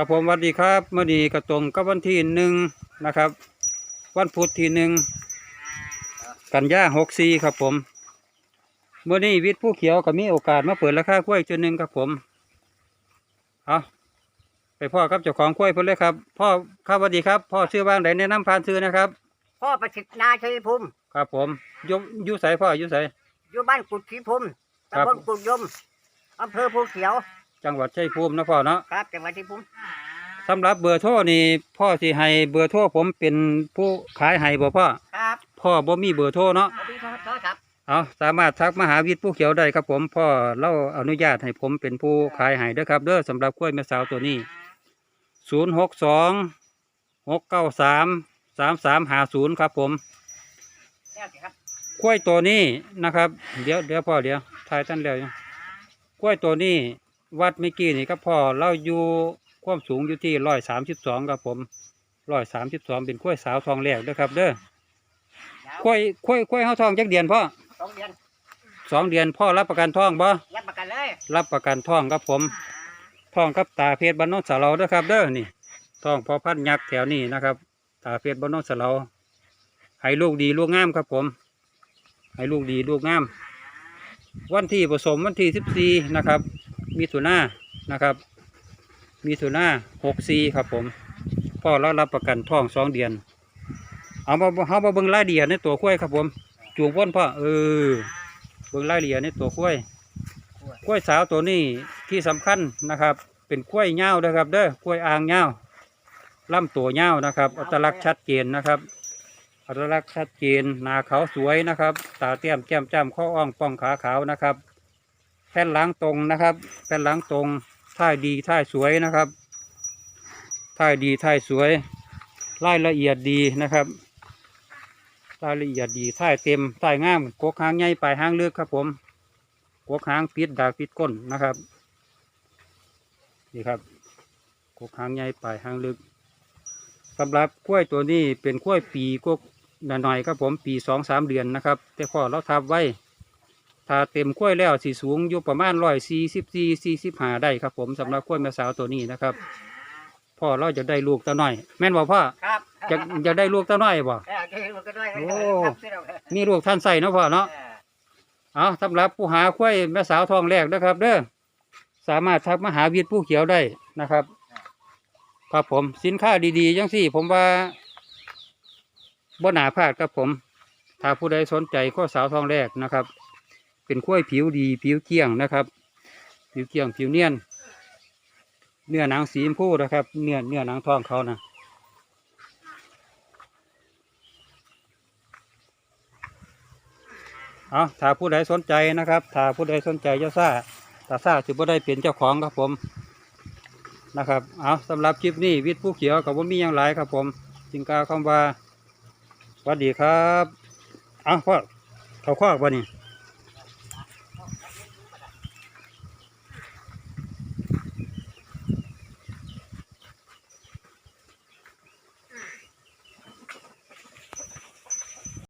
กับผมสวัสดีครับเมื่อนี้กระตรงกับวันที่หนึ่งนะครับ วันพุธที่หนึ่งกันยาหกสี่ครับผมเมื่อนี้วิทย์ผู้เขียวก็มีโอกาสมาเปิดราคากล้วยจุดหนึ่งครับผมเอาไปพ่อครับเจ้าของกล้วยเพิ่นเลยครับ พ่อครับสวัสดีครับ พ่อชื่อบ้างไหนแนะนำผ่านซื้อนะครับ พ่อประสิทธิ์นาชัยภูมิครับผมอยุยุใสพ่ออยุใสอยู่บ้านกุดขีภูมิครับตำบลกุดยมอำเภอภูเขียว จังหวัดชัยภูมินะพ่อเนาะครับจังหวัดชัยภูมิสำหรับเบอร์โทรนี่พ่อสิให้เบอร์โทรผมเป็นผู้ขายให้บ่พ่อครับพ่อบ่มีเบอร์โทรเนาะสวัสดีครับโทษครับเอาสามารถทักมาหาวิทย์ผู้เขียวได้ครับผมพ่อเล่าอนุญาตให้ผมเป็นผู้ขายให้เด้อครับเด้อสำหรับกล้วยแม่สาวตัวนี้ศูนย์หกสองหกเก้าสามสามสามหาศูนย์ครับผมแล้วสิครับกล้วยตัวนี้นะครับ เดี๋ยวเดี๋ยวพ่อเดี๋ยวถ่ายท่านแล้วอยู่กล้วยตัวนี้ วัดเมื่อกี้นี่ครับพ่อเราอยู่ความสูงอยู่ที่ร้อยสามสิบสองครับผมร้อยสามสิบสองเป็นกล้วยสาวทองแรกเด้อครับ เด้อแล้วกล้วยกล้วยกล้วยเฮาทองจักเดือนพ่อสองเดือนสองเดือนพ่อรับประกันทองบ่รับประกันเลยรับประกันท่องครับผมท่องครับตาเพชรบ้านโนนสะเราเด้อครับ เด้อนี่ท่องพอพันยักษ์แถวนี้นะครับ ตาเพชรบ้านโนนสะเราให้ลูกดีลูกงามครับผมให้ลูกดีลูกงาม วันที่ผสมวันที่สิบสี่นะครับ มีถุนานะครับ มีถุนาหกสี่ครับผมพ่อเรารับประกันท่องสองเดือน เอามาเอามาเบิ่งรายละเอียดในตัวข้วยครับผม จูงพ้นพ่อเออเบิ่งรายละเอียดในตัวข้วยกล้วยสาวตัวนี้ที่สำคัญนะครับ เป็นกล้วยเง่านะครับเด้อกล้วยอ่างเง่าล่ำตัวเง่านะครับอัตลักษณ์ชัดเจนนะครับอัตลักษณ์ชัดเจนหน้าเขาสวยนะครับ ตาเตี้ยมแก้มจ้ำข้ออ่องป้องขาขาวนะครับ แผ่นหลังตรงนะครับ แผ่นหลังตรงท่ายดีท่ายสวยนะครับท่ายดีท่ายสวยรายละเอียดดีนะครับรายละเอียดดีท่ายเต็มท่ายงามกกหางใหญ่ปลายหางเลือกครับผมกกหางปิดดากปิดก้นนะครับนี่ครับกกหางใหญ่ปลายหางลึกสำหรับกล้วยตัวนี้เป็นกล้วยปีกกหน่อยๆครับผมปีสองสามเดือนนะครับ แต่พอเราทับไว้ ถ้าเต็มกล้วยแล้วสีสูงอยู่ประมาณร้อยสี่สิบสี่สี่สิบห้าได้ครับ ผมสำหรับกล้วยแม่สาวตัวนี้นะครับพ่อเราจะได้ลูกตัวน้อย แม่นบอกพ่อครับจะจะได้ลูกตัวน้อยบ่เออจะให้ลูกกันด้วยโอ้ครับเสร็จแล้วมีลูกท่านใส่เนาะพ่อเนาะเออเอาสำหรับผู้หาควายแม่สาวทองแรกนะครับ เด้อสามารถทักมาหาวิทย์ผู้เขียวได้นะครับ ครับผมสินค้าดีๆจังสี่ ผมว่าบ่หนาพลาดครับผม ถ้าผู้ใดสนใจข้อสาวทองแรกนะครับ เป็นกล้วยผิวดีผิวเกลี้ยงนะครับ ผิวเกลี้ยงผิวเนียน เนื้อหนังสีชมพูนะครับ เนื้อเนื้อหนังทองเขานะเอาถ้าผู้ใดสนใจนะครับ ถ้าผู้ใดสนใจจะซ่าถ้าซ่าถือว่าได้เป็นเจ้าของครับผมนะครับ เอาสำหรับคลิปนี้วิทย์ผู้เขียวกับว่ามีอย่างไรครับผมจึงกาคำว่าสวัสดีครับ เอาพ่อเขาข้อบ่นี่